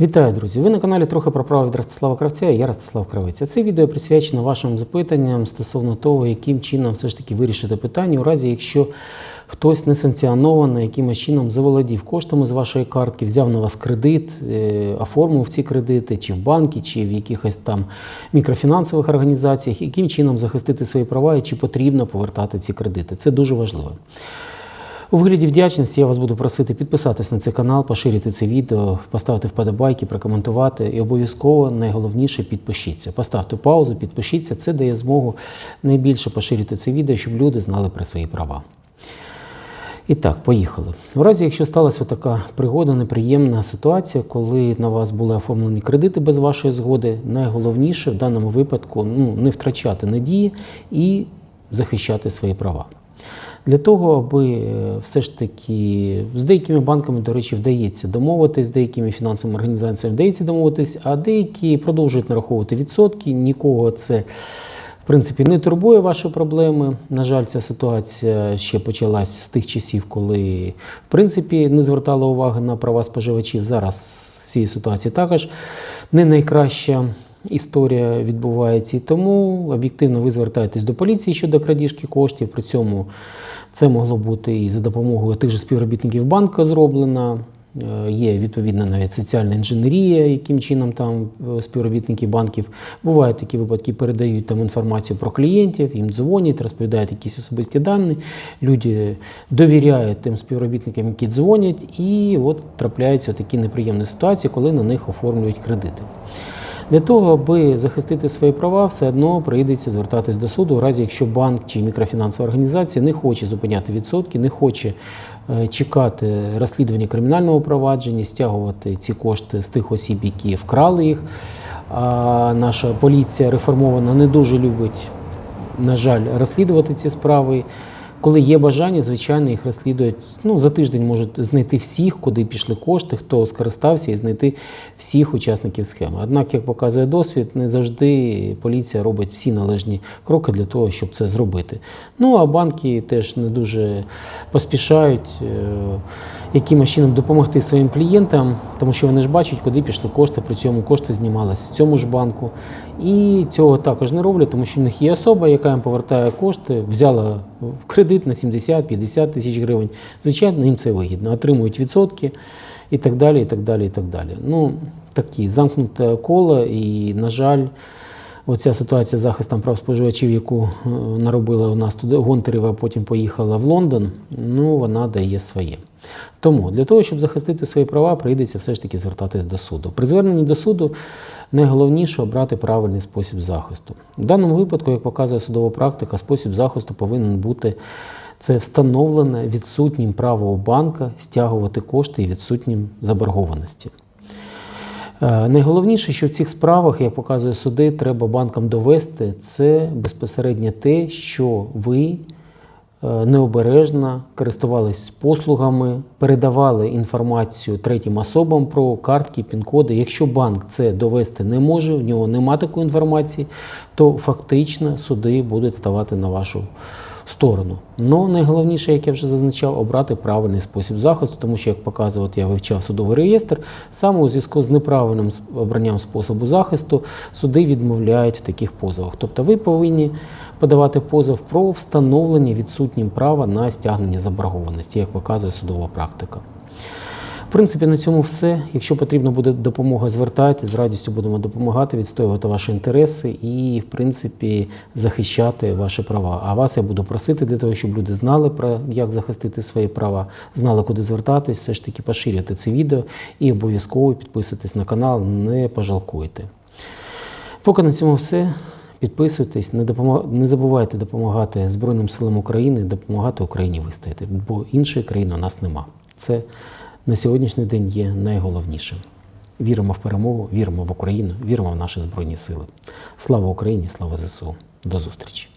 Вітаю, друзі! Ви на каналі трохи про право від Ростислава Кравця я Ростислав Кравець. Це відео присвячено вашим запитанням стосовно того, яким чином все ж таки вирішити питання, у разі якщо хтось несанкціоновано якимось чином заволодів коштами з вашої картки, взяв на вас кредит, е, оформив ці кредити чи в банки, чи в якихось там мікрофінансових організаціях, яким чином захистити свої права і чи потрібно повертати ці кредити. Це дуже важливо. У вигляді вдячності я вас буду просити підписатись на цей канал, поширити це відео, поставити вподобайки, прокоментувати і обов'язково найголовніше підпишіться. Поставте паузу, підпишіться. Це дає змогу найбільше поширити це відео, щоб люди знали про свої права. І так, поїхали. В разі, якщо сталася така пригода, неприємна ситуація, коли на вас були оформлені кредити без вашої згоди, найголовніше в даному випадку ну, не втрачати надії і захищати свої права. Для того, аби е, все ж таки з деякими банками, до речі, вдається домовитись, з деякими фінансовими організаціями вдається домовитись, а деякі продовжують нараховувати відсотки. Нікого це в принципі не турбує ваші проблеми. На жаль, ця ситуація ще почалась з тих часів, коли в принципі не звертали уваги на права споживачів. Зараз цієї ситуації також не найкраща. Історія відбувається і тому об'єктивно ви звертаєтесь до поліції щодо крадіжки коштів. При цьому це могло бути і за допомогою тих же співробітників банку зроблено. Е, Є відповідна навіть соціальна інженерія, яким чином там е, співробітники банків бувають такі випадки, передають там інформацію про клієнтів, їм дзвонять, розповідають якісь особисті дані. Люди довіряють тим співробітникам, які дзвонять, і от трапляються такі неприємні ситуації, коли на них оформлюють кредити. Для того, аби захистити свої права, все одно прийдеться звертатись до суду, у разі якщо банк чи мікрофінансова організація не хоче зупиняти відсотки, не хоче е, чекати розслідування кримінального провадження, стягувати ці кошти з тих осіб, які вкрали їх. А наша поліція реформована не дуже любить, на жаль, розслідувати ці справи. Коли є бажання, звичайно, їх розслідують. Ну, за тиждень можуть знайти всіх, куди пішли кошти, хто скористався, і знайти всіх учасників схеми. Однак, як показує досвід, не завжди поліція робить всі належні кроки для того, щоб це зробити. Ну а банки теж не дуже поспішають е, якимось чином допомогти своїм клієнтам, тому що вони ж бачать, куди пішли кошти, при цьому кошти знімались в цьому ж банку. І цього також не роблять, тому що в них є особа, яка їм повертає кошти, взяла в кредит на 70-50 тисяч гривень. Звичайно, їм це вигідно, отримують відсотки і так далі. і так далі, і так далі. Ну, такі замкнуте коло, і, на жаль, Оця ситуація з захистом прав споживачів, яку е, наробила у нас туди Гонтарєва, потім поїхала в Лондон, ну вона дає своє. Тому для того, щоб захистити свої права, прийдеться все ж таки звертатись до суду. При зверненні до суду найголовніше обрати правильний спосіб захисту. В даному випадку, як показує судова практика, спосіб захисту повинен бути це встановлене відсутнім право банка стягувати кошти і відсутнім заборгованості. Е, Найголовніше, що в цих справах, як показує суди, треба банкам довести, це безпосередньо те, що ви необережно користувались послугами, передавали інформацію третім особам про картки, пін-коди. Якщо банк це довести не може, в нього немає такої інформації, то фактично суди будуть ставати на вашу сторону. Ну найголовніше, як я вже зазначав, обрати правильний спосіб захисту, тому що, як показує, я вивчав судовий реєстр, саме у зв'язку з неправильним обранням способу захисту суди відмовляють в таких позовах. Тобто ви повинні подавати позов про встановлення відсутнім права на стягнення заборгованості, як показує судова практика. В принципі, на цьому все. Якщо потрібна буде допомога, звертайтесь, з радістю будемо допомагати, відстоювати ваші інтереси і, в принципі, захищати ваші права. А вас я буду просити для того, щоб люди знали про як захистити свої права, знали, куди звертатись, все ж таки поширюйте це відео і обов'язково підписуйтесь на канал, не пожалкуйте. Поки на цьому все. Підписуйтесь, не допомаг... не забувайте допомагати Збройним силам України, допомагати Україні вистояти, бо іншої країни у нас нема. Це на сьогоднішній день є найголовнішим. Віримо в перемогу, віримо в Україну, віримо в наші Збройні Сили. Слава Україні, слава ЗСУ. До зустрічі!